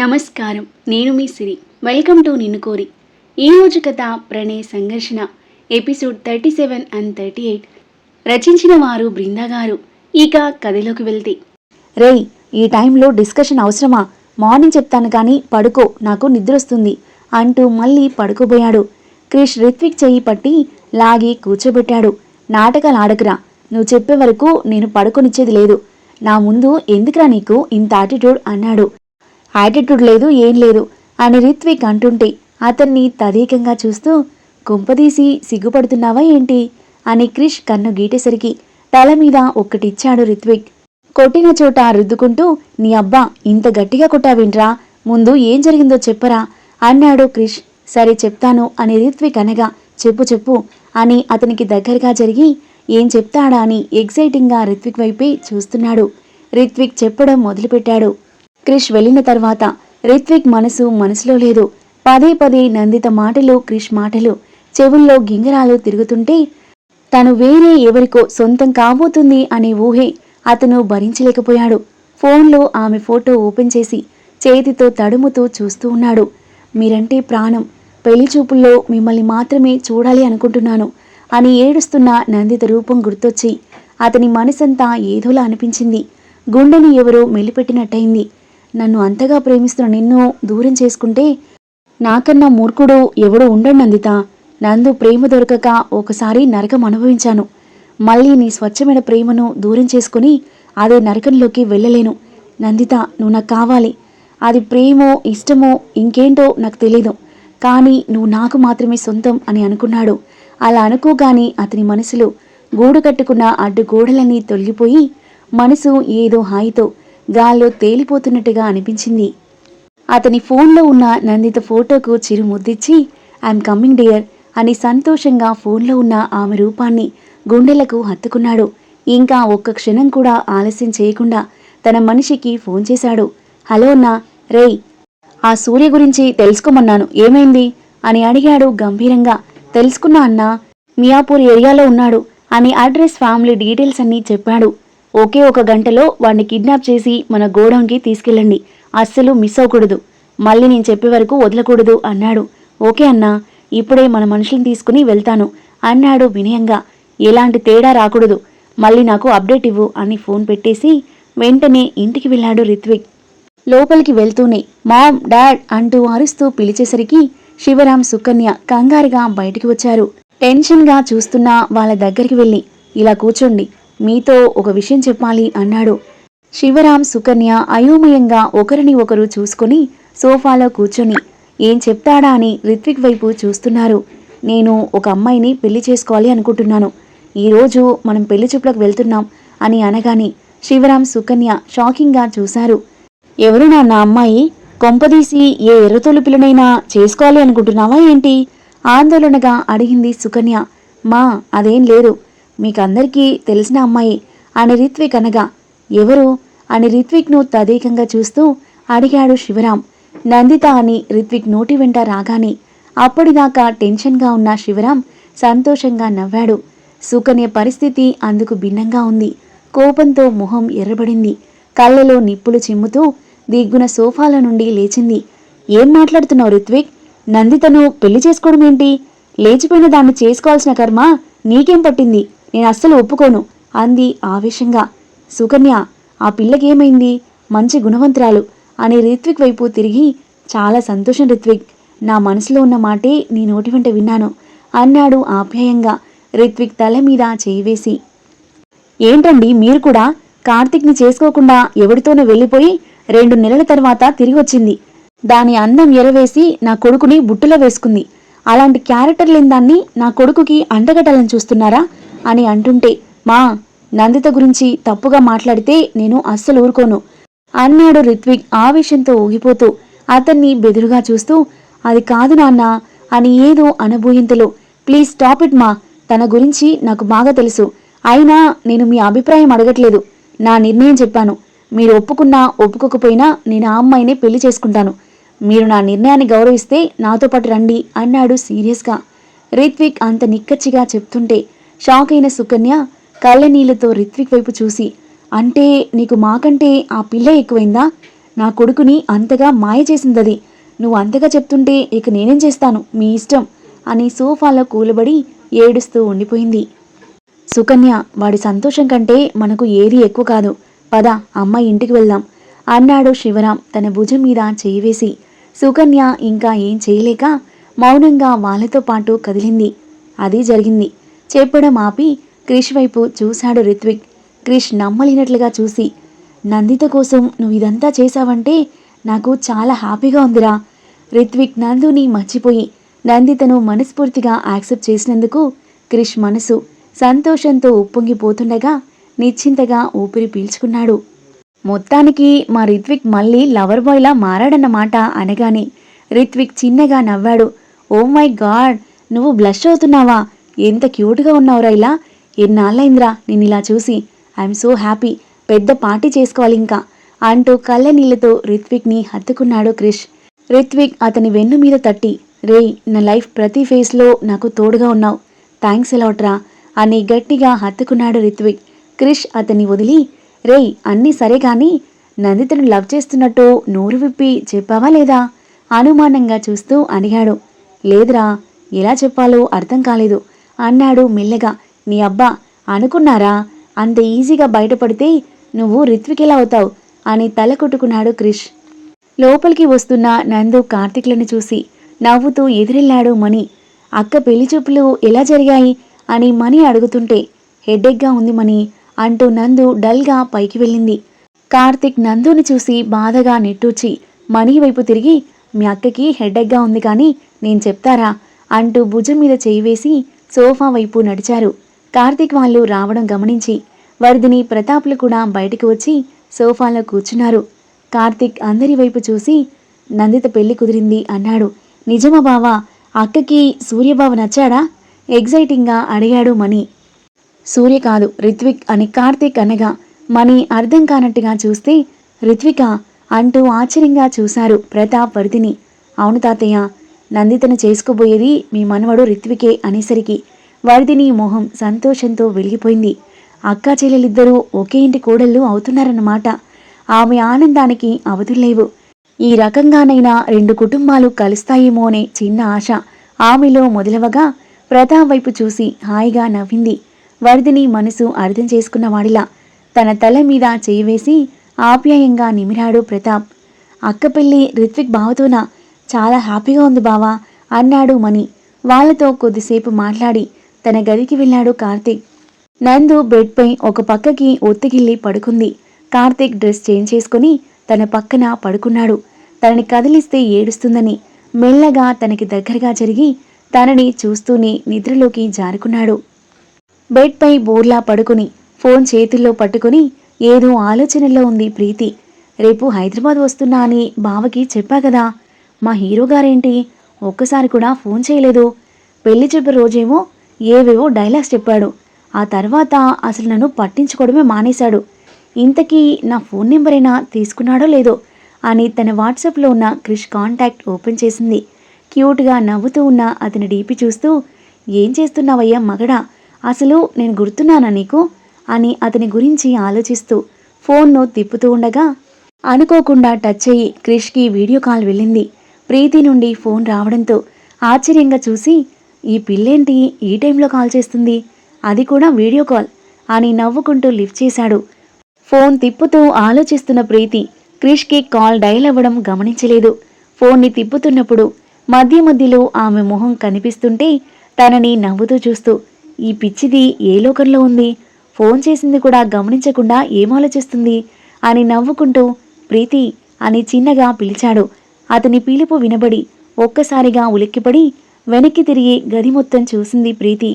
నమస్కారం. నేను మీ సిరి. Welcome to నిన్ను కోరి. ఈ రోజు కథ ప్రణయ్ సంఘర్షణ. Episode thirty seven and thirty eight. రచించిన వారు బృందా గారు. ఇక కథలోకి వెళ్తే. రేయ్ ఈ టైంలో డిస్కషన్ అవసరమా? మార్నింగ్ చెప్తాను కానీ పడుకో నాకు నిద్రొస్తుంది అంటూ మళ్ళీ పడుకోబోయాడు. క్రిష్ రిత్విక్ చెయ్యి పట్టి లాగి కూర్చోబెట్టాడు. నాటకాలు ఆడకురా నువ్వు చెప్పే వరకు నేను పడుకొనిచ్చేది లేదు. నా ముందు ఎందుకురా నీకు ఇంత యాటిట్యూడ్ అన్నాడు. యాటిట్యూడ్ లేదు ఏం లేదు అని రిత్విక్ అంటుంటే అతన్ని తదేకంగా చూస్తూ కుంపదీసి సిగ్గుపడుతున్నావా ఏంటి? అని క్రిష్ కన్ను గీటేసరికి తల మీద ఒక్కటిచ్చాడు రిత్విక్. కొట్టిన చోట రుద్దుకుంటూ నీ అబ్బా ఇంత గట్టిగా కొట్టావేంట్రా? ముందు ఏం జరిగిందో చెప్పరా? అన్నాడు క్రిష్. సరే చెప్తాను అని రిత్విక్ అనగా చెప్పు చెప్పు అని అతనికి దగ్గరగా జరిగి ఏం చెప్తాడా? అని ఎగ్జైటింగ్గా రిత్విక్ వైపే చూస్తున్నాడు. రిత్విక్ చెప్పడం మొదలుపెట్టాడు. క్రిష్ వెళ్ళిన తర్వాత రిత్విక్ మనసు మనసులో లేదు. పదే పదే నందిత మాటలు క్రిష్ మాటలు చెవుల్లో గింగరాలు తిరుగుతుంటే తను వేరే ఎవరికో సొంతం కాబోతుంది అనే ఊహే అతను భరించలేకపోయాడు. ఫోన్లో ఆమె ఫోటో ఓపెన్ చేసి చేతితో తడుముతూ చూస్తూ ఉన్నాడు. మీరంటే ప్రాణం. పెళ్ళి చూపుల్లో మిమ్మల్ని మాత్రమే చూడాలి అనుకుంటున్నాను అని ఏడుస్తున్న నందిత రూపం గుర్తొచ్చి అతని మనసంతా ఏదోలా అనిపించింది. గుండెని ఎవరో మెలిపెట్టినట్టయింది. నన్ను అంతగా ప్రేమిస్తున్న నిన్ను దూరం చేసుకుంటే నాకన్నా మూర్ఖుడు ఎవడో ఉండండి నందిత. నందు ప్రేమ దొరకక ఒకసారి నరకం అనుభవించాను. మళ్ళీ నీ స్వచ్ఛమైన ప్రేమను దూరం చేసుకుని అదే నరకంలోకి వెళ్ళలేను. నందిత నువ్వు నాకు కావాలి. అది ప్రేమో ఇష్టమో ఇంకేంటో నాకు తెలీదు. కానీ నువ్వు నాకు మాత్రమే సొంతం అని అనుకున్నాడు. అలా అనుకోగాని అతని మనసులో గూడు కట్టుకున్న అడ్డు గోడలన్నీ తొలగిపోయి మనసు ఏదో హాయితో గాల్లో తేలిపోతున్నట్టుగా అనిపించింది. అతని ఫోన్లో ఉన్న నందిత ఫోటోకు చిరు ముద్దిచ్చి ఐఎమ్ కమ్మింగ్ డియర్ అని సంతోషంగా ఫోన్లో ఉన్న ఆమె రూపాన్ని గుండెలకు హత్తుకున్నాడు. ఇంకా ఒక్క క్షణం కూడా ఆలస్యం చేయకుండా తన మనిషికి ఫోన్ చేశాడు. హలో అన్నా రేయ్ ఆ సూర్య గురించి తెలుసుకోమన్నాను ఏమైంది? అని అడిగాడు గంభీరంగా. తెలుసుకున్నా అన్నా మియాపూర్ ఏరియాలో ఉన్నాడు అని అడ్రస్ ఫ్యామిలీ డీటెయిల్స్ అన్నీ చెప్పాడు. ఒకే ఒక గంటలో వాడిని కిడ్నాప్ చేసి మన గోడౌన్కి తీసుకెళ్ళండి. అస్సలు మిస్ అవ్వకూడదు. మళ్ళీ నేను చెప్పే వరకు వదలకూడదు అన్నాడు. ఓకే అన్నా ఇప్పుడే మన మనుషులను తీసుకుని వెళ్తాను అన్నాడు వినయంగా. ఎలాంటి తేడా రాకూడదు. మళ్ళీ నాకు అప్డేట్ ఇవ్వు అని ఫోన్ పెట్టేసి వెంటనే ఇంటికి వెళ్ళాడు రిత్విక్. లోపలికి వెళ్తూనే మామ్ డాడ్ అంటూ అరుస్తూ పిలిచేసరికి శివరాం సుకన్య కంగారుగా బయటికి వచ్చారు. టెన్షన్గా చూస్తున్న వాళ్ళ దగ్గరికి వెళ్ళి ఇలా కూర్చోండి మీతో ఒక విషయం చెప్పాలి అన్నాడు. శివరాం సుకన్య అయోమయంగా ఒకరిని ఒకరు చూసుకుని సోఫాలో కూర్చొని ఏం చెప్తాడా అని రిత్విక్ వైపు చూస్తున్నారు. నేను ఒక అమ్మాయిని పెళ్ళి చేసుకోవాలి అనుకుంటున్నాను. ఈరోజు మనం పెళ్ళి చూపులకు వెళ్తున్నాం అని అనగానే శివరాం సుకన్య షాకింగ్గా చూశారు. ఎవరు నా అమ్మాయి? కొంపదీసి ఏ ఎర్రతోలు పిల్లనైనా చేసుకోవాలి అనుకుంటున్నావా ఏంటి? ఆందోళనగా అడిగింది సుకన్య. మా అదేం లేదు. మీకందరికీ తెలిసిన అమ్మాయి అని రిత్విక్ అనగా ఎవరు? అని రిత్విక్ను తదేకంగా చూస్తూ అడిగాడు శివరాం. నందిత అని రిత్విక్ నోటి వెంట రాగానే అప్పటిదాకా టెన్షన్గా ఉన్న శివరాం సంతోషంగా నవ్వాడు. సుకన్య పరిస్థితి అందుకు భిన్నంగా ఉంది. కోపంతో మొహం ఎర్రబడింది. కళ్ళలో నిప్పులు చిమ్ముతూ దిగ్గున సోఫాల నుండి లేచింది. ఏం మాట్లాడుతున్నావు రిత్విక్? నందితను పెళ్ళి చేసుకోవడం ఏంటి? లేచిపోయిన దాన్ని చేసుకోవాల్సిన కర్మ నీకేం పట్టింది? నేను అస్సలు ఒప్పుకోను అంది ఆవేశంగా. సుకన్య ఆ పిల్లకేమైంది? మంచి గుణవంతురాలు అని రిత్విక్ వైపు తిరిగి చాలా సంతోషం రిత్విక్ నా మనసులో ఉన్న మాటే నీ నోటి వెంట విన్నాను అన్నాడు ఆప్యాయంగా రిత్విక్ తల మీద చేయివేసి ఏంటండి మీరు కూడా? కార్తిక్ని చేసుకోకుండా ఎవరితోనో వెళ్ళిపోయి రెండు నెలల తర్వాత తిరిగి వచ్చింది దాని అందం ఎరవేసి నా కొడుకుని బుట్టలో వేసుకుంది. అలాంటి క్యారెక్టర్ లేని దాన్ని నా కొడుకుకి అంటగట్టాలని చూస్తున్నారా? అని అంటుంటే మా నందిత గురించి తప్పుగా మాట్లాడితే నేను అస్సలు ఊరుకోను. అన్నాడు రిత్విక్ ఆవేశంతో ఊగిపోతూ అతన్ని బెదురుగా చూస్తూ అది కాదు నాన్న అని ఏదో అనబోయింతలో ప్లీజ్ స్టాప్ ఇట్ మా తన గురించి నాకు బాగా తెలుసు. అయినా నేను మీ అభిప్రాయం అడగట్లేదు. నా నిర్ణయం చెప్పాను. మీరు ఒప్పుకున్నా ఒప్పుకోకపోయినా నేను ఆ అమ్మాయినే పెళ్ళి చేసుకుంటాను. మీరు నా నిర్ణయాన్ని గౌరవిస్తే నాతో పాటు రండి అన్నాడు సీరియస్గా. రిత్విక్ అంత నిక్కచ్చిగా చెప్తుంటే షాక్ అయిన సుకన్య కళ్ళనీళ్ళతో రిత్విక్ వైపు చూసి అంటే నీకు మాకంటే ఆ పిల్ల ఎక్కువైందా? నా కొడుకుని అంతగా మాయ చేసిందది. నువ్వు అంతగా చెప్తుంటే ఇక నేనేం చేస్తాను? మీ ఇష్టం అని సోఫాలో కూలబడి ఏడుస్తూ ఉండిపోయింది. సుకన్య వాడి సంతోషం కంటే మనకు ఏది ఎక్కువ కాదు. పద అమ్మ ఇంటికి వెళ్దాం అన్నాడు శివరాం తన భుజం మీద చేయివేసి సుకన్య ఇంకా ఏం చేయలేక మౌనంగా వాళ్ళతో పాటు కదిలింది. అది జరిగింది. చెప్పడం ఆపి క్రిష్ వైపు చూశాడు రిత్విక్. క్రిష్ నమ్మలేనట్లుగా చూసి నందిత కోసం నువ్వు ఇదంతా చేశావంటే నాకు చాలా హ్యాపీగా ఉందిరా. రిత్విక్ నందుని మర్చిపోయి నందితను మనస్ఫూర్తిగా యాక్సెప్ట్ చేసినందుకు క్రిష్ మనసు సంతోషంతో ఉప్పొంగిపోతుండగా నిశ్చింతగా ఊపిరి పీల్చుకున్నాడు. మొత్తానికి మా రిత్విక్ మళ్ళీ లవర్ బాయ్లా మారాడన్నమాట అనగానే రిత్విక్ చిన్నగా నవ్వాడు. Oh my god! నువ్వు బ్లష్ అవుతున్నావా? ఎంత క్యూట్గా ఉన్నావురా ఇలా? ఎన్నాళ్ళైందిరా నేను ఇలా చూసి? I'm so happy. పెద్ద పార్టీ చేసుకోవాలి ఇంకా. అంటూ కళ్ళ నీళ్ళతో రిత్విక్ని హత్తుకున్నాడు క్రిష్. రిత్విక్ అతని వెన్ను మీద తట్టి రేయ్ నా లైఫ్ ప్రతి ఫేస్లో నాకు తోడుగా ఉన్నావు. థ్యాంక్స్ ఎలాట్రా అని గట్టిగా హత్తుకున్నాడు రిత్విక్. క్రిష్ అతన్ని వదిలి రేయ్ అన్నీ సరే కానీ నందితను లవ్ చేస్తున్నట్టు నోరు విప్పి చెప్పావా లేదా? అనుమానంగా చూస్తూ అడిగాడు. లేదురా ఎలా చెప్పాలో అర్థం కాలేదు. అన్నాడు మెల్లగా. నీ అబ్బా అనుకున్నారా? అంత ఈజీగా బయటపడితే నువ్వు రిత్వికెలా అవుతావు అని తల కొట్టుకున్నాడు క్రిష్. లోపలికి వస్తున్న నందు కార్తిక్లను చూసి నవ్వుతూ ఎదురెళ్ళాడు మణి. అక్క పెళ్ళి చూపులు ఎలా జరిగాయి? అని మణి అడుగుతుంటే హెడ్డెక్గా ఉంది మణి అంటూ నందు డల్గా పైకి వెళ్ళింది. కార్తిక్ నందుని చూసి బాధగా నెట్టూచి మణి వైపు తిరిగి మీ అక్కకి హెడ్డెక్గా ఉంది కానీ నేను చెప్తారా? అంటూ భుజం మీద చేయి వేసి సోఫా వైపు నడిచారు. కార్తిక్ వాళ్ళు రావడం గమనించి వరదిని ప్రతాప్లు కూడా బయటికి వచ్చి సోఫాలో కూర్చున్నారు. కార్తిక్ అందరి వైపు చూసి నందిత పెళ్ళి కుదిరింది అన్నాడు. నిజమా బావా అక్కకి సూర్యబావ నచ్చాడా? ఎగ్జైటింగ్గా అడిగాడు మణి. సూర్య కాదు రిత్విక్ అని కార్తీక్ అనగా మణి అర్థం కానట్టుగా చూస్తే రిత్విక అంటూ ఆశ్చర్యంగా చూశారు ప్రతాప్ వరదిని. అవును తాతయ్య నందితను చేసుకోబోయేది మీ మనవడు రిత్వికే అనేసరికి వారిదిని మొహం సంతోషంతో వెలిగిపోయింది. అక్కా చెల్లెలిద్దరూ ఒకే ఇంటి కోడళ్ళు అవుతున్నారన్నమాట. ఆమె ఆనందానికి అవధుల్లేవు ఈ రకంగానైనా రెండు కుటుంబాలు కలుస్తాయేమో అనే చిన్న ఆశ ఆమెలో మొదలవగా ప్రతాప్ వైపు చూసి హాయిగా నవ్వింది. వరదిని మనసు అర్థం చేసుకున్నవాడిలా తన తల మీద చేయివేసి ఆప్యాయంగా నిమిరాడు ప్రతాప్ అక్క పెళ్ళి రిత్విక్ బావతోనా? చాలా హ్యాపీగా ఉంది బావా అన్నాడు మణి. వాళ్ళతో కొద్దిసేపు మాట్లాడి తన గదికి వెళ్ళాడు కార్తీక్. నందు బెడ్పై ఒక పక్కకి ఒత్తిగిల్లి పడుకుంది. కార్తీక్ డ్రెస్ చేంజ్ చేసుకుని తన పక్కన పడుకున్నాడు. తనని కదిలిస్తే ఏడుస్తుందని మెల్లగా తనకి దగ్గరగా జరిగి తనని చూస్తూనే నిద్రలోకి జారుకున్నాడు. బెడ్పై బోర్లా పడుకుని ఫోన్ చేతుల్లో పట్టుకుని ఏదో ఆలోచనలో ఉంది ప్రీతి. రేపు హైదరాబాద్ వస్తున్నా అని బావకి చెప్పా కదా మా హీరో గారేంటి? ఒక్కసారి కూడా ఫోన్ చేయలేదు. పెళ్ళి చెప్పే రోజేమో ఏవేవో డైలాగ్స్ చెప్పాడు. ఆ తర్వాత అసలు నన్ను పట్టించుకోవడమే మానేశాడు. ఇంతకీ నా ఫోన్ నెంబర్ అయినా తీసుకున్నాడో లేదో? అని తన వాట్సాప్లో ఉన్న క్రిష్ కాంటాక్ట్ ఓపెన్ చేసింది. క్యూట్గా నవ్వుతూ ఉన్న అతని డీపీ చూస్తూ ఏం చేస్తున్నావయ్యా మగడా? అసలు నేను గుర్తున్నానా నీకు? అని అతని గురించి ఆలోచిస్తూ ఫోన్ను తిప్పుతూ ఉండగా అనుకోకుండా టచ్ అయ్యి క్రిష్కి వీడియో కాల్ వెళ్ళింది. ప్రీతి నుండి ఫోన్ రావడంతో ఆశ్చర్యంగా చూసి ఈ పిల్లేంటి ఈ టైంలో కాల్ చేస్తుంది? అది కూడా వీడియో కాల్ అని నవ్వుకుంటూ లిఫ్ట్ చేశాడు. ఫోన్ తిప్పుతూ ఆలోచిస్తున్న ప్రీతి క్రిష్కి కాల్ డైల్ అవ్వడం గమనించలేదు. ఫోన్ని తిప్పుతున్నప్పుడు మధ్య మధ్యలో ఆమె మొహం కనిపిస్తుంటే తనని నవ్వుతూ చూస్తూ ఈ పిచ్చిది ఏ లోకంలో ఉంది? ఫోన్ చేసింది కూడా గమనించకుండా ఏం ఆలోచిస్తుంది? అని నవ్వుకుంటూ ప్రీతి అని చిన్నగా పిలిచాడు. అతని పిలుపు వినబడి ఒక్కసారిగా ఉలిక్కిపడి వెనక్కి తిరిగి గది మొత్తం చూసింది ప్రీతి.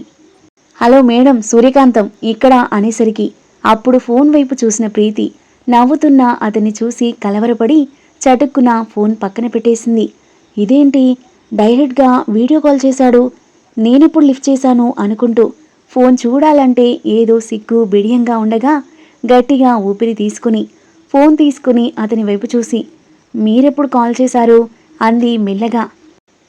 హలో మేడం సూర్యకాంతం ఇక్కడ అనేసరికి అప్పుడు ఫోన్ వైపు చూసిన ప్రీతి నవ్వుతున్న అతన్ని చూసి కలవరపడి చటుక్కున ఫోన్ పక్కన పెట్టేసింది. ఇదేంటి? డైరెక్ట్గా వీడియో కాల్ చేశాడు? నేనెప్పుడు లిఫ్ట్ చేశాను అనుకుంటూ ఫోన్ చూడాలంటే ఏదో సిగ్గు బిడియంగా ఉండగా గట్టిగా ఊపిరి తీసుకుని ఫోన్ తీసుకుని అతని వైపు చూసి మీరెప్పుడు కాల్ చేశారు? అంది మెల్లగా.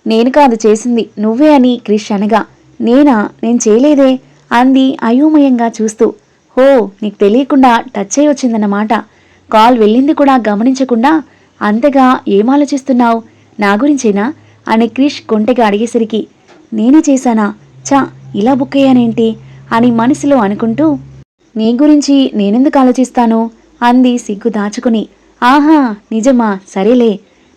నేను కాదు చేసింది నువ్వే అని క్రిష్ అనగా. నేనా? నేను చేయలేదే? అంది అయోమయంగా చూస్తూ. హో నీకు తెలియకుండా టచ్ అయి వచ్చిందన్నమాట. కాల్ వెళ్ళింది కూడా గమనించకుండా అంతగా ఏం ఆలోచిస్తున్నావు? నా గురించేనా? అని క్రిష్ కొంటెగా అడిగేసరికి. నేనే చేశానా? చా ఇలా బుక్ అయ్యానేంటి? అని మనసులో అనుకుంటూ. నీ గురించి నేనెందుకు ఆలోచిస్తాను? అంది సిగ్గు దాచుకుని. ఆహా నిజమా? సరేలే.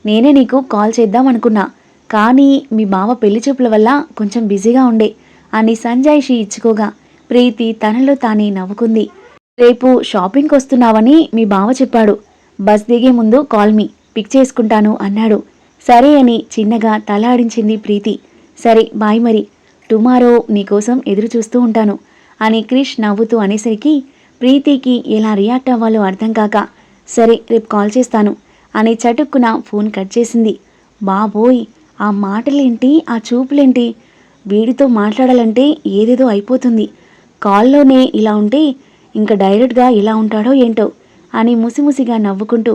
నేనే నీకు కాల్ చేద్దాం అనుకున్నా కానీ మీ బావ పెళ్ళి చూపుల వల్ల కొంచెం బిజీగా ఉండే. అని సంజాయిషి ఇచ్చుకోగా. ప్రీతి తనలో తానే నవ్వుకుంది. రేపు షాపింగ్కి వస్తున్నావని మీ బావ చెప్పాడు. బస్ దిగే ముందు కాల్ మీ. పిక్ చేసుకుంటాను అన్నాడు. సరే అని చిన్నగా తల ఆడించింది ప్రీతి. సరే బాయ్ మరి. టుమారో నీకోసం ఎదురు చూస్తూ ఉంటాను. అని క్రిష్ నవ్వుతూ అనేసరికి ప్రీతికి ఎలా రియాక్ట్ అవ్వాలో అర్థం కాక సరే రేపు కాల్ చేస్తాను. అని చటుక్కున ఫోన్ కట్ చేసింది. బాబోయ్ ఆ మాటలేంటి ఆ చూపులేంటి? వీడితో మాట్లాడాలంటే ఏదేదో అయిపోతుంది. కాల్లోనే ఇలా ఉంటే ఇంకా డైరెక్ట్గా ఇలా ఉంటాడో ఏంటో అని ముసిముసిగా నవ్వుకుంటూ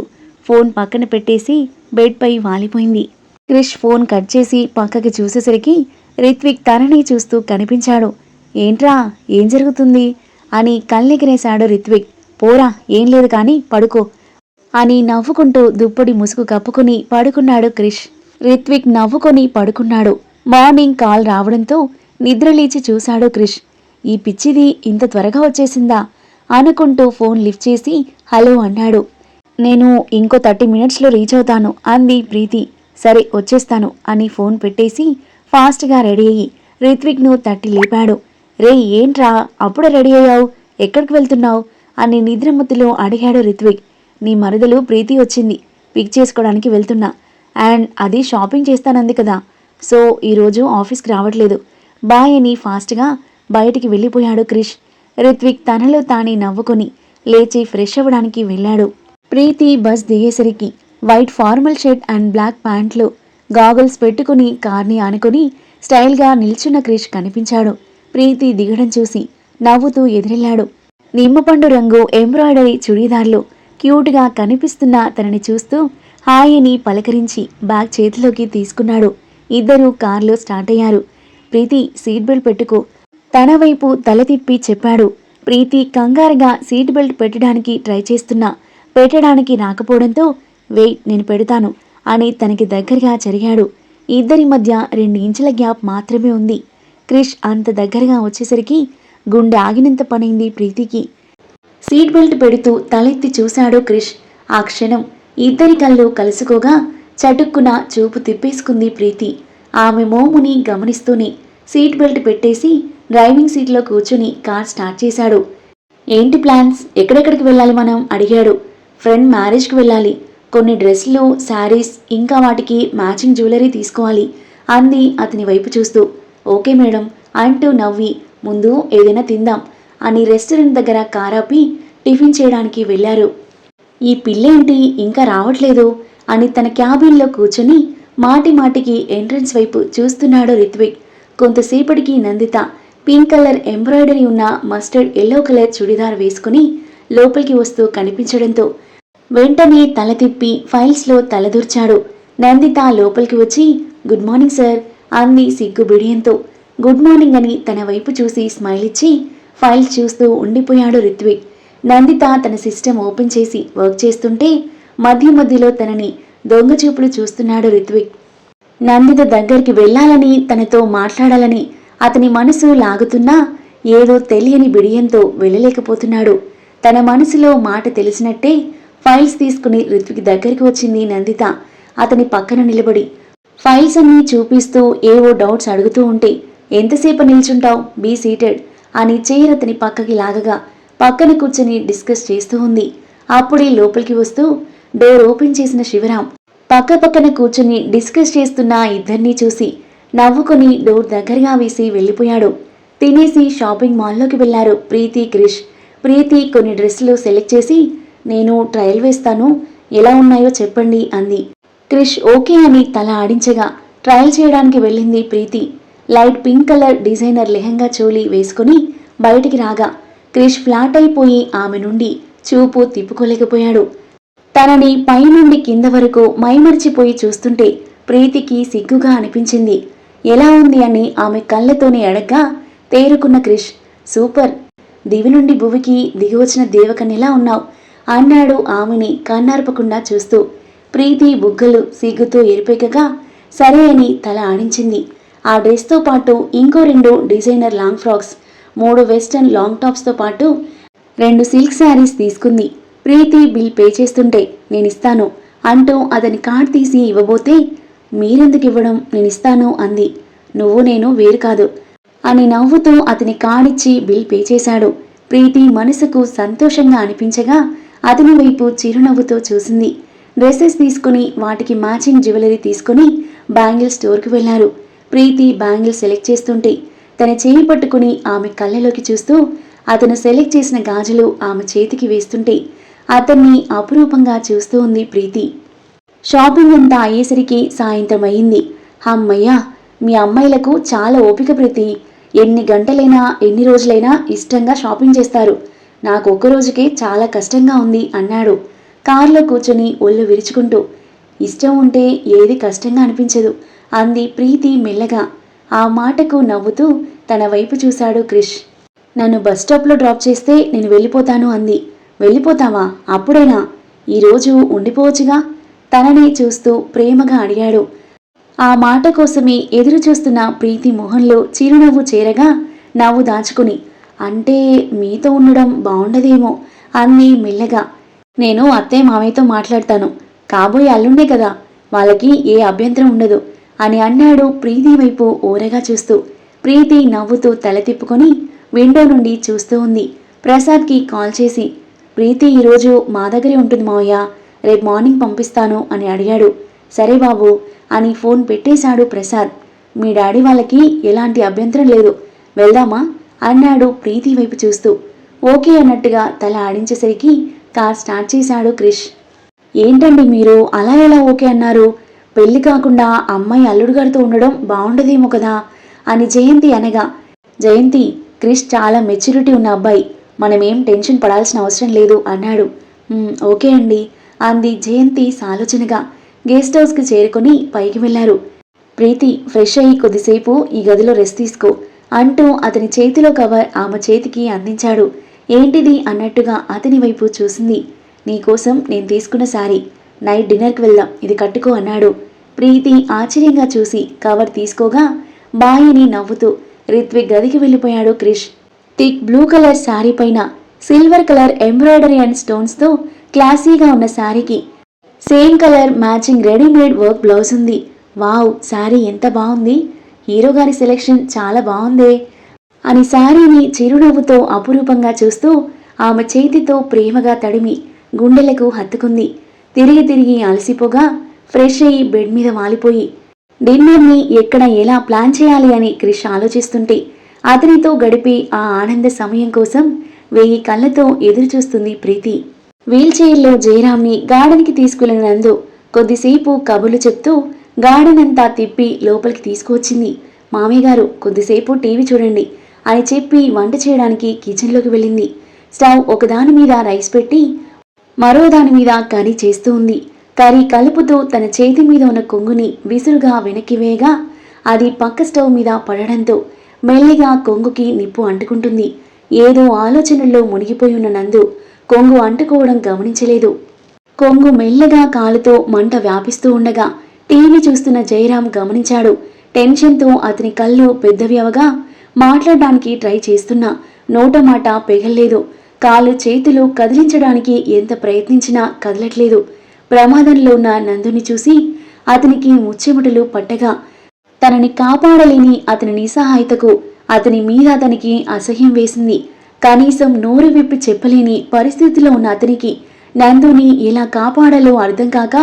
ఫోన్ పక్కన పెట్టేసి బెడ్పై వాలిపోయింది. క్రిష్ ఫోన్ కట్ చేసి పక్కకి చూసేసరికి రిత్విక్ తనని చూస్తూ కనిపించాడు. ఏంట్రా ఏం జరుగుతుంది? అని కళ్ళెగిరేశాడు రిత్విక్. పోరా ఏం లేదు కానీ పడుకో. అని నవ్వుకుంటూ దుప్పటి ముసుగు కప్పుకుని పడుకున్నాడు క్రిష్. రిత్విక్ నవ్వుకొని పడుకున్నాడు. మార్నింగ్ కాల్ రావడంతో నిద్రలేచి చూశాడు క్రిష్. ఈ పిచ్చిది ఇంత త్వరగా వచ్చేసిందా? అనుకుంటూ ఫోన్ లిఫ్ట్ చేసి హలో అన్నాడు. నేను ఇంకో థర్టీ మినిట్స్లో రీచ్ అవుతాను అంది ప్రీతి. సరే వచ్చేస్తాను అని ఫోన్ పెట్టేసి ఫాస్ట్గా రెడీ అయ్యి రిత్విక్ను తట్టి లేపాడు. రే ఏంట్రా? అప్పుడు రెడీ అయ్యావు? ఎక్కడికి వెళ్తున్నావు? అని నిద్రమతిలో అడిగాడు రిత్విక్. నీ మరుదలు ప్రీతి వచ్చింది. పిక్ చేసుకోవడానికి వెళ్తున్నా. అండ్ అది షాపింగ్ చేస్తానంది కదా. సో ఈరోజు ఆఫీస్కి రావట్లేదు. బాయ్ అని ఫాస్ట్గా బయటికి వెళ్ళిపోయాడు క్రిష్. రిత్విక్ తనలో తానే నవ్వుకొని లేచి ఫ్రెష్ అవ్వడానికి వెళ్ళాడు. Preethi bus దిగేసరికి white formal shirt and black ప్యాంట్లు గాగుల్స్ పెట్టుకుని కార్ని ఆనుకొని స్టైల్గా నిల్చున్న క్రిష్ కనిపించాడు. ప్రీతి దిగడం చూసి నవ్వుతూ ఎదురెళ్ళాడు నిమ్మపండు రంగు ఎంబ్రాయిడరీ చుడీదార్లు క్యూట్గా కనిపిస్తున్న తనని చూస్తూ హాయిని పలకరించి బ్యాగ్ చేతిలోకి తీసుకున్నాడు. ఇద్దరూ కార్లో స్టార్ట్ అయ్యారు. ప్రీతి సీట్ బెల్ట్ పెట్టుకో తన వైపు తల తిప్పి చెప్పాడు. ప్రీతి కంగారుగా సీట్ బెల్ట్ పెట్టడానికి ట్రై చేస్తున్నా. పెట్టడానికి రాకపోవడంతో వెయిట్ నేను పెడతాను అని తనకి దగ్గరగా జరిగాడు. ఇద్దరి మధ్య రెండు ఇంచుల గ్యాప్ మాత్రమే ఉంది. క్రిష్ అంత దగ్గరగా వచ్చేసరికి గుండె ఆగినంత పనైంది ప్రీతికి. సీట్ బెల్ట్ పెడుతూ తలెత్తి చూశాడు క్రిష్. ఆ క్షణం ఇద్దరి కళ్ళు కలుసుకోగా చటుక్కున చూపు తిప్పేసుకుంది ప్రీతి. ఆమె మోముని గమనిస్తూనే సీట్ బెల్ట్ పెట్టేసి డ్రైవింగ్ సీట్లో కూర్చుని కార్ స్టార్ట్ చేశాడు. ఏంటి ప్లాన్స్? ఎక్కడెక్కడికి వెళ్ళాలి మనం? అడిగాడు. ఫ్రెండ్ మ్యారేజ్కి వెళ్ళాలి. కొన్ని డ్రెస్సులు శారీస్ ఇంకా వాటికి మ్యాచింగ్ జ్యువెలరీ తీసుకోవాలి అంది అతని వైపు చూస్తూ. ఓకే మేడం అంటూ నవ్వి ముందు ఏదైనా తిందాం. అని రెస్టారెంట్ దగ్గర కారాపి టిఫిన్ చేయడానికి వెళ్ళారు. ఈ పిల్లేంటి ఇంకా రావట్లేదు అని తన క్యాబిన్లో కూర్చొని మాటి మాటికి ఎంట్రన్స్ వైపు చూస్తున్నాడు రిత్విక్. కొంతసేపటికి నందిత పింక్ కలర్ ఎంబ్రాయిడరీ ఉన్న మస్టర్డ్ ఎల్లో కలర్ చుడిదార్ వేసుకుని లోపలికి వస్తూ కనిపించడంతో వెంటనే తల తిప్పి ఫైల్స్లో తలదూర్చాడు. నందిత లోపలికి వచ్చి గుడ్ మార్నింగ్ సార్ అంది సిగ్గు బిడియంతో గుడ్ మార్నింగ్ అని తన వైపు చూసి స్మైల్ ఇచ్చి ఫైల్స్ చూస్తూ ఉండిపోయాడు రిత్విక్ నందిత తన సిస్టమ్ ఓపెన్ చేసి వర్క్ చేస్తుంటే మధ్య మధ్యలో తనని దొంగ చూపులు చూస్తున్నాడు రిత్విక్ నందిత దగ్గరికి వెళ్ళాలని తనతో మాట్లాడాలని అతని మనసు లాగుతున్నా ఏదో తెలియని బిడియంతో వెళ్ళలేకపోతున్నాడు. తన మనసులో మాట తెలిసినట్టే ఫైల్స్ తీసుకుని రిత్విక్ దగ్గరికి వచ్చింది నందిత. అతని పక్కన నిలబడి ఫైల్స్ అన్నీ చూపిస్తూ ఏవో డౌట్స్ అడుగుతూ ఉంటే ఎంతసేపు నిల్చుంటావు? Be seated. అని చేయరతని పక్కకి లాగగా పక్కన కూర్చొని డిస్కస్ చేస్తూ ఉంది. అప్పుడే లోపలికి వస్తూ డోర్ ఓపెన్ చేసిన శివరాం పక్క పక్కన కూర్చుని డిస్కస్ చేస్తున్న ఇద్దరినీ చూసి నవ్వుకొని డోర్ దగ్గరగా వేసి వెళ్ళిపోయాడు. తినేసి షాపింగ్ మాల్లోకి వెళ్ళారు ప్రీతి క్రిష్. ప్రీతి కొన్ని డ్రెస్సులు సెలెక్ట్ చేసి నేను ట్రయల్ వేస్తాను. ఎలా ఉన్నాయో చెప్పండి అంది. క్రిష్ ఓకే అని తల ఆడించగా ట్రయల్ చేయడానికి వెళ్ళింది Preethi. Light pink colour designer lehenga choli వేసుకుని బయటికి రాగా క్రిష్ ఫ్లాట్ అయిపోయి ఆమె నుండి చూపు తిప్పుకోలేకపోయాడు. తనని పైనుండి కింద వరకు మైమరిచిపోయి చూస్తుంటే ప్రీతికి సిగ్గుగా అనిపించింది. ఎలా ఉంది అని ఆమె కళ్ళతోనే అడగ్గా తేరుకున్న క్రిష్ సూపర్. దివి నుండి భువికి దిగివచ్చిన దేవకనిలా ఉన్నావు అన్నాడు ఆమెని కన్నార్పకుండా చూస్తూ. ప్రీతి బుగ్గలు సిగ్గుతో ఎరిపెక్కగా సరే అని తల ఆడించింది. ఆ డ్రెస్తో పాటు ఇంకో రెండు డిజైనర్ లాంగ్ ఫ్రాక్స్ మూడు వెస్టర్న్ లాంగ్ టాప్స్తో పాటు రెండు సిల్క్ శారీస్ తీసుకుంది. ప్రీతి బిల్ పే చేస్తుంటే నేను ఇస్తాను అంటూ అతని కార్డ్ తీసి ఇవ్వబోతే మీరెందుకు ఇవ్వడం నేను ఇస్తాను అంది. నువ్వు నేను వేరు కాదు అని నవ్వుతూ అతని కాడిచ్చి బిల్ పే చేశాడు. ప్రీతి మనసుకు సంతోషంగా అనిపించగా అతని వైపు చిరునవ్వుతో చూసింది. డ్రెస్సెస్ తీసుకుని వాటికి మ్యాచింగ్ జ్యువెలరీ తీసుకుని బ్యాంగిల్ స్టోర్కి వెళ్ళారు ప్రీతి బ్యాంగిల్ సెలెక్ట్ చేస్తుంటే తన చేయి పట్టుకుని ఆమె కళ్ళలోకి చూస్తూ అతను సెలెక్ట్ చేసిన గాజులు ఆమె చేతికి వేస్తుంటే అతన్ని అపురూపంగా చూస్తూ ఉంది ప్రీతి. షాపింగ్ అంతా అయ్యేసరికి సాయంత్రం అయింది అమ్మయ్యా మీ అమ్మాయిలకు చాలా ఓపిక ప్రీతి. ఎన్ని గంటలైనా ఎన్ని రోజులైనా ఇష్టంగా షాపింగ్ చేస్తారు. నాకు ఒక్క రోజుకే చాలా కష్టంగా ఉంది అన్నాడు. కారులో కూర్చొని ఒళ్ళు విరుచుకుంటూ ఇష్టం ఉంటే ఏది కష్టంగా అనిపించదు. అంది ప్రీతి మెల్లగా. ఆ మాటకు నవ్వుతూ తన వైపు చూశాడు క్రిష్. నన్ను బస్ స్టాప్లో డ్రాప్ చేస్తే నేను వెళ్ళిపోతాను అంది. వెళ్ళిపోతావా? అప్పుడేనా? ఈరోజు ఉండిపోవచ్చుగా? తనని చూస్తూ ప్రేమగా అడిగాడు. ఆ మాట కోసమే ఎదురు చూస్తున్న ప్రీతి మొహంలో చిరునవ్వు చేరగా నవ్వు దాచుకుని అంటే మీతో ఉండడం బాగుండదేమో అంది మెల్లగా. నేను అత్తయ్య మామయ్యతో మాట్లాడతాను. కాబోయే అల్లుండే కదా. వాళ్ళకి ఏ అభ్యంతరం ఉండదు. అని అన్నాడు ప్రీతి వైపు ఓరగా చూస్తూ. ప్రీతి నవ్వుతూ తల తిప్పుకొని విండో నుండి చూస్తూ ఉంది. ప్రసాద్కి కాల్ చేసి ప్రీతి ఈరోజు మా దగ్గరే ఉంటుంది మావయ్య రేపు మార్నింగ్ పంపిస్తాను అని అడిగాడు. సరే బాబు అని ఫోన్ పెట్టేశాడు ప్రసాద్. మీ డాడీ వాళ్ళకి ఎలాంటి అభ్యంతరం లేదు వెళ్దామా అన్నాడు ప్రీతి వైపు చూస్తూ. ఓకే అన్నట్టుగా తల ఆడించేసరికి కార్ స్టార్ట్ చేశాడు క్రిష్. ఏంటండి మీరు అలా ఎలా ఓకే అన్నారు? పెళ్ళి కాకుండా అమ్మాయి అల్లుడు గారితో ఉండడం బాగుండదేమో కదా అని జయంతి అనగా జయంతి క్రిష్ చాలా మెచ్యూరిటీ ఉన్న అబ్బాయి మనమేం టెన్షన్ పడాల్సిన అవసరం లేదు అన్నాడు. ఓకే అండి అంది జయంతి సాలోచనగా. గెస్ట్ హౌస్కి చేరుకొని పైకి వెళ్ళారు ప్రీతి ఫ్రెష్ అయ్యి కొద్దిసేపు ఈ గదిలో రెస్ట్ తీసుకో అంటూ అతని చేతిలో కవర్ ఆమె చేతికి అందించాడు. ఏంటిది అన్నట్టుగా అతని వైపు చూసింది. నీకోసం నేను తీసుకున్న సారీ నైట్ డిన్నర్కి వెళ్దాం. ఇది కట్టుకో అన్నాడు. ప్రీతి ఆశ్చర్యంగా చూసి కవర్ తీసుకోగా బాయిని నవ్వుతూ రిత్విక్ గదికి వెళ్ళిపోయాడు Krish. Thick blue colour sari పైన సిల్వర్ కలర్ ఎంబ్రాయిడరీ అండ్ స్టోన్స్తో క్లాసీగా ఉన్న శారీకి same colour matching readymade work blouse ఉంది. వావ్ శారీ ఎంత బాగుంది. హీరో గారి సెలెక్షన్ చాలా బాగుందే అని శారీని చిరునవ్వుతో అపురూపంగా చూస్తూ ఆమె చేతితో ప్రేమగా తడిమి గుండెలకు హత్తుకుంది. తిరిగి తిరిగి అలసిపోగా ఫ్రెష్ అయ్యి బెడ్ మీద వాలిపోయి డిన్నర్ని ఎక్కడ ఎలా ప్లాన్ చేయాలి అని క్రిష్ ఆలోచిస్తుంటే అతనితో గడిపే ఆ ఆనంద సమయం కోసం వెయ్యి కళ్ళతో ఎదురుచూస్తుంది ప్రీతి. వీల్ చైర్లో జయరామ్ని గార్డెన్కి తీసుకెళ్ళిన నందు కొద్దిసేపు కబుర్లు చెప్తూ గార్డెన్ అంతా తిప్పి లోపలికి తీసుకువచ్చింది. మామయ్య గారు కొద్దిసేపు టీవీ చూడండి. అని చెప్పి వంట చేయడానికి కిచెన్లోకి వెళ్ళింది. స్టవ్ ఒకదాని మీద రైస్ పెట్టి మరో దాని మీద కరీ చేస్తూ ఉంది. కరీ కలుపుతూ తన చేతి మీద ఉన్న కొంగుని విసురుగా వెనక్కి వేయగా అది పక్క స్టవ్ మీద పడడంతో మెల్లిగా కొంగుకి నిప్పు అంటుకుంటుంది. ఏదో ఆలోచనల్లో మునిగిపోయి ఉన్న నందు కొంగు అంటుకోవడం గమనించలేదు. కొంగు మెల్లగా కాలుతో మంట వ్యాపిస్తూ ఉండగా టీవీ చూస్తున్న జయరాం గమనించాడు. టెన్షన్తో అతని కళ్ళు పెద్దవి అవగా మాట్లాడడానికి ట్రై చేస్తున్నా నోట మాట పెగల్లేదు. కాళ్ళు చేతులు కదిలించడానికి ఎంత ప్రయత్నించినా కదలట్లేదు. ప్రమాదంలో ఉన్న నందుని చూసి అతనికి ముచ్చెముటలు పట్టగా తనని కాపాడలేని అతని నిస్సహాయతకు అతని మీద అతనికి అసహ్యం వేసింది. కనీసం నోరు విప్పి చెప్పలేని పరిస్థితిలో ఉన్న అతనికి నందుని ఎలా కాపాడాలో అర్థం కాక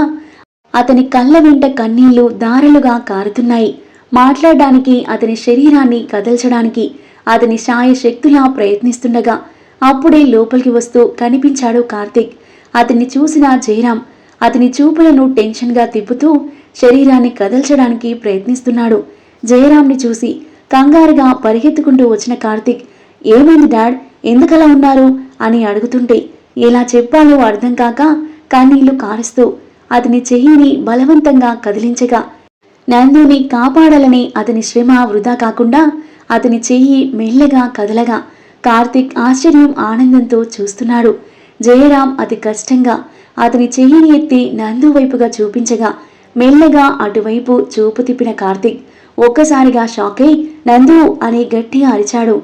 అతని కళ్ళ వెంట కన్నీళ్ళు దారలుగా కారుతున్నాయి. మాట్లాడడానికి అతని శరీరాన్ని కదల్చడానికి అతని శాయశక్తులా ప్రయత్నిస్తుండగా అప్పుడే లోపలికి వస్తూ కనిపించాడు కార్తీక్. అతన్ని చూసిన జయరాం అతని చూపులను టెన్షన్గా తిప్పుతూ శరీరాన్ని కదల్చడానికి ప్రయత్నిస్తున్నాడు. జయరాంని చూసి కంగారుగా పరిగెత్తుకుంటూ వచ్చిన కార్తీక్ ఏమైంది డాడ్? ఎందుకలా ఉన్నారు? అని అడుగుతుంటే ఎలా చెప్పాలో అర్థం కాక కన్నీళ్ళు కారుస్తూ అతని చెయ్యిని బలవంతంగా కదిలించగా నందుని కాపాడాలని అతని శ్రమ వృధా కాకుండా అతని చెయ్యి మెల్లగా కదలగా కార్తిక్ ఆశ్చర్యం ఆనందంతో చూస్తున్నాడు. జయరాం అతి కష్టంగా అతని చెయ్యిని ఎత్తి నందు వైపుగా చూపించగా మెల్లగా అటువైపు చూపు తిప్పిన కార్తిక్ ఒక్కసారిగా షాకై నందు అని గట్టిగా అరిచాడు.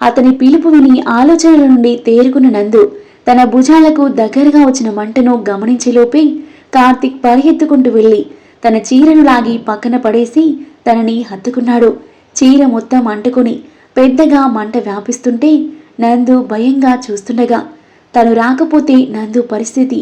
అతని పిలుపు విని ఆలోచనల నుండి తేరుకున్న నందు తన భుజాలకు దగ్గరగా వచ్చిన మంటను గమనించేలోపే కార్తిక్ పరిగెత్తుకుంటూ వెళ్ళి తన చీరను లాగి పక్కన పడేసి తనని హత్తుకున్నాడు. చీర మొత్తం అంటుకుని పెద్దగా మంట వ్యాపిస్తుంటే నందు భయంగా చూస్తుండగా తను రాకపోతే నందు పరిస్థితి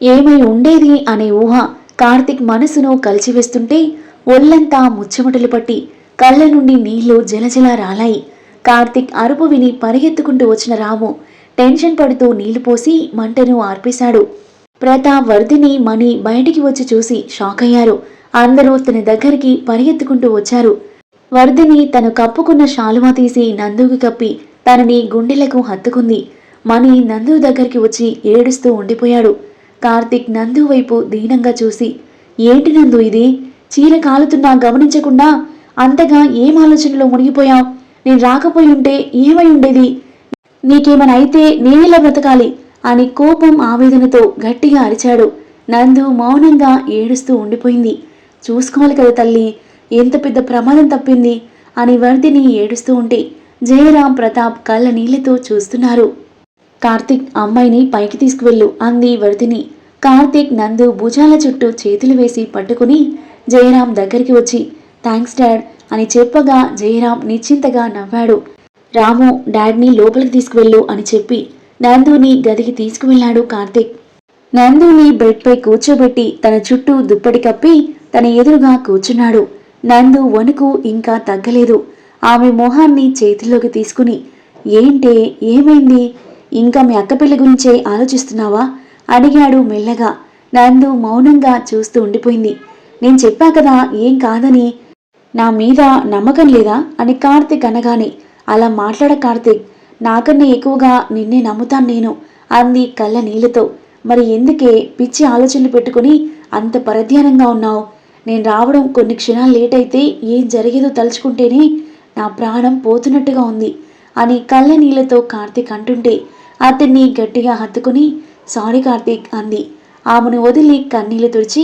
ఏమై ఉండేది అనే ఊహ కార్తిక్ మనసును కలిచివేస్తుంటే ఒళ్ళంతా ముచ్చమటలు పట్టి కళ్ళ నుండి నీళ్ళు జలజల రాలాయి. కార్తిక్ అరుపు విని పరిగెత్తుకుంటూ వచ్చిన రాము టెన్షన్ పడుతూ నీళ్ళు పోసి మంటను ఆర్పేశాడు. ప్రతాప్ వర్ధిని మణి బయటికి వచ్చి చూసి షాక్ అయ్యారు అందరూ తన దగ్గరికి పరిగెత్తుకుంటూ వచ్చారు. వర్ధిని తను కప్పుకున్న శాలువా తీసి నందుకి కప్పి తనని గుండెలకు హత్తుకుంది. మణి నందు దగ్గరికి వచ్చి ఏడుస్తూ ఉండిపోయాడు. కార్తిక్ నందు వైపు దీనంగా చూసి ఏంటి నందు ఇది? చీర కాలుతున్నా గమనించకుండా అంతగా ఏం ఆలోచనలో మునిగిపోయావు నేను రాకపోయి ఉంటే ఏమై ఉండేది? నీకేమైనా అయితే నేనెలా బ్రతకాలి? అని కోపం ఆవేదనతో గట్టిగా అరిచాడు. నందు మౌనంగా ఏడుస్తూ ఉండిపోయింది. చూసుకోవాలి కదా తల్లి ఎంత పెద్ద ప్రమాదం తప్పింది అని వర్ధిని ఏడుస్తూ ఉంటే జయరాం ప్రతాప్ కళ్ళ నీళ్ళతో చూస్తున్నారు. కార్తిక్ అమ్మాయిని పైకి తీసుకువెళ్ళు అంది వర్ధిని కార్తిక్ నందు భుజాల చుట్టూ చేతులు వేసి పట్టుకుని జయరాం దగ్గరికి వచ్చి థ్యాంక్స్ డాడ్ అని చెప్పగా జయరాం నిశ్చింతగా నవ్వాడు. రాము డాడ్ని లోపలికి తీసుకువెళ్ళు అని చెప్పి నందుని గదికి తీసుకువెళ్ళాడు కార్తిక్. నందుని బెడ్పై కూర్చోబెట్టి తన చుట్టూ దుప్పటి కప్పి తన ఎదురుగా కూర్చున్నాడు. నందు వణుకు ఇంకా తగ్గలేదు. ఆమె మొహాన్ని చేతిలోకి తీసుకుని ఏంటే ఏమైంది? ఇంకా మీ అక్కపిల్ల గురించే ఆలోచిస్తున్నావా? అడిగాడు మెల్లగా. నందు మౌనంగా చూస్తూ ఉండిపోయింది. నేను చెప్పా కదా ఏం కాదని? నా మీద నమ్మకం లేదా? అని కార్తిక్ అనగానే అలా మాట్లాడ కార్తిక్. నాకన్నా ఎక్కువగా నిన్నే నమ్ముతాను నేను అంది కళ్ళ నీళ్ళతో మరి ఎందుకే పిచ్చి ఆలోచనలు పెట్టుకుని అంత పరధ్యానంగా ఉన్నావు? నేను రావడం కొన్ని క్షణాలు లేట్ అయితే ఏం జరిగేదో తలుచుకుంటేనే నా ప్రాణం పోతున్నట్టుగా ఉంది అని కళ్ళ నీళ్ళతో కార్తిక్ అంటుంటే అతన్ని గట్టిగా హత్తుకుని సారీ కార్తీక్ అంది. ఆమెను వదిలి కన్నీళ్ళు తుడిచి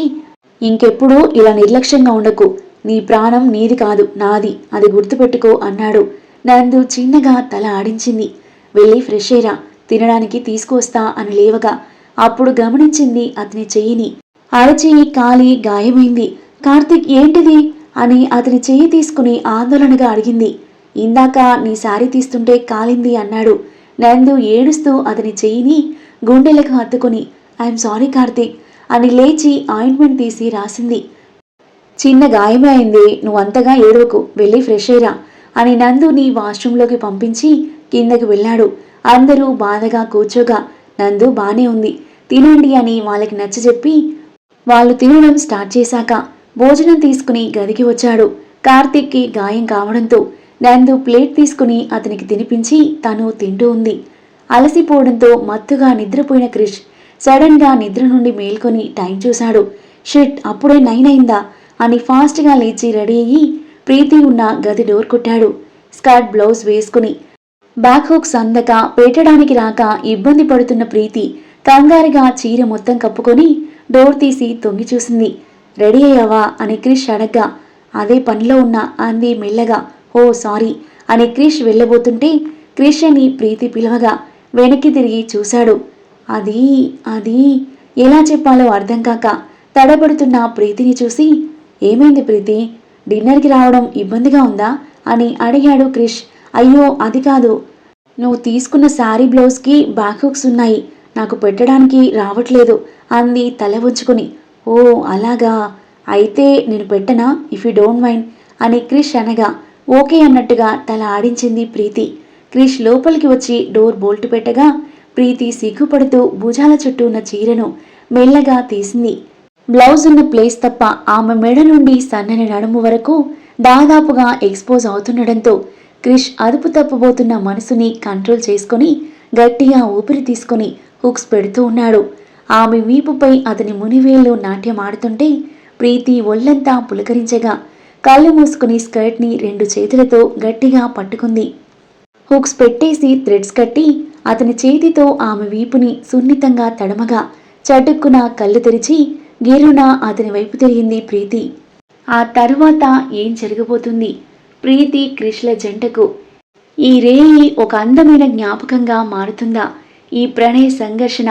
ఇంకెప్పుడూ ఇలా నిర్లక్ష్యంగా ఉండకు. నీ ప్రాణం నీది కాదు నాది. అది గుర్తుపెట్టుకో అన్నాడు. నందు చిన్నగా తల ఆడించింది. వెళ్ళి ఫ్రెష్ అయ్యరా. తినడానికి తీసుకువస్తా అని లేవగా అప్పుడు గమనించింది అతని చెయ్యిని. అరచేయి కాలి గాయమైంది. కార్తీక్ ఏంటిది? అని అతని చెయ్యి తీసుకుని ఆందోళనగా అడిగింది. ఇందాక నీ శారీ తీస్తుంటే కాలింది అన్నాడు. నందు ఏడుస్తూ అతని చెయ్యిని గుండెలకు హత్తుకుని ఐఎమ్ సారీ కార్తీక్ అని లేచి ఆయింట్మెంట్ తీసి రాసింది. చిన్న గాయమే అయింది నువ్వంతగా ఏడవకు వెళ్ళి ఫ్రెష్ అయ్యరా అని నందుని వాష్రూంలోకి పంపించి కిందకి వెళ్ళాడు. అందరూ బాధగా కూర్చోగా నందు బానే ఉంది తినండి అని వాళ్ళకి నచ్చజెప్పి వాళ్ళు తినడం స్టార్ట్ చేశాక భోజనం తీసుకుని గదికి వచ్చాడు. కార్తీక్కి గాయం కావడంతో నందు ప్లేట్ తీసుకుని అతనికి తినిపించి తను తింటూ ఉంది. అలసిపోవడంతో మత్తుగా నిద్రపోయిన క్రిష్ సడన్గా నిద్ర నుండి మేల్కొని టైం చూశాడు. షిట్ అప్పుడే నైన్ అయిందా? అని ఫాస్ట్గా లేచి రెడీ అయ్యి ప్రీతి ఉన్న గది డోర్ కొట్టాడు. స్కర్ట్ బ్లౌజ్ వేసుకుని బ్యాక్ హుక్స్ అందక పెట్టడానికి రాక ఇబ్బంది పడుతున్న ప్రీతి కంగారుగా చీర మొత్తం కప్పుకొని డోర్ తీసి తొంగి చూసింది. రెడీ అయ్యావా? అని క్రిష్ అడగ్గా. అదే పనిలో ఉన్న అంది మెల్లగా. ఓ సారీ అని క్రిష్ వెళ్ళబోతుంటే క్రిష్ అని ప్రీతి పిలవగా వెనక్కి తిరిగి చూశాడు. అది అది ఎలా చెప్పాలో అర్థం కాక తడబడుతున్న ప్రీతిని చూసి ఏమైంది ప్రీతి? డిన్నర్కి రావడం ఇబ్బందిగా ఉందా? అని అడిగాడు క్రిష్. అయ్యో అది కాదు. నువ్వు తీసుకున్న శారీ బ్లౌజ్కి బ్యాక్ హుక్స్ ఉన్నాయి. నాకు పెట్టడానికి రావట్లేదు అంది తల ఉంచుకుని ఓ అలాగా. అయితే నేను పెట్టనా? ఇఫ్ యూ డోంట్ మైండ్ అని క్రిష్ అనగా ఓకే అన్నట్టుగా తల ఆడించింది ప్రీతి. క్రిష్ లోపలికి వచ్చి డోర్ బోల్ట్ పెట్టగా ప్రీతి సిగ్గుపడుతూ భుజాల చుట్టూ ఉన్న చీరను మెల్లగా తీసింది. బ్లౌజ్ ఉన్న ప్లేస్ తప్ప ఆమె మెడ నుండి సన్నని నడుము వరకు దాదాపుగా ఎక్స్పోజ్ అవుతుండడంతో క్రిష్ అదుపు తప్పబోతున్న మనసుని కంట్రోల్ చేసుకొని గట్టిగా ఊపిరి తీసుకొని హుక్స్ పెడుతూ ఉన్నాడు. ఆమె వీపుపై అతని మునివేళ్ళు నాట్యం ఆడుతుంటే ప్రీతి ఒళ్ళంతా పులకరించగా కళ్ళు మూసుకుని స్కర్ట్ని రెండు చేతులతో గట్టిగా పట్టుకుంది. హుక్స్ పెట్టేసి థ్రెడ్స్ కట్టి అతని చేతితో ఆమె వీపుని సున్నితంగా తడమగా చటుక్కున కళ్ళు తెరిచి గిరున అతని వైపు తిరిగింది ప్రీతి. ఆ తరువాత ఏం జరగబోతుంది? ప్రీతి క్రిష్ల జంటకు ఈ రేయి ఒక అందమైన జ్ఞాపకంగా మారుతుందా? ఈ ప్రణయ సంఘర్షణ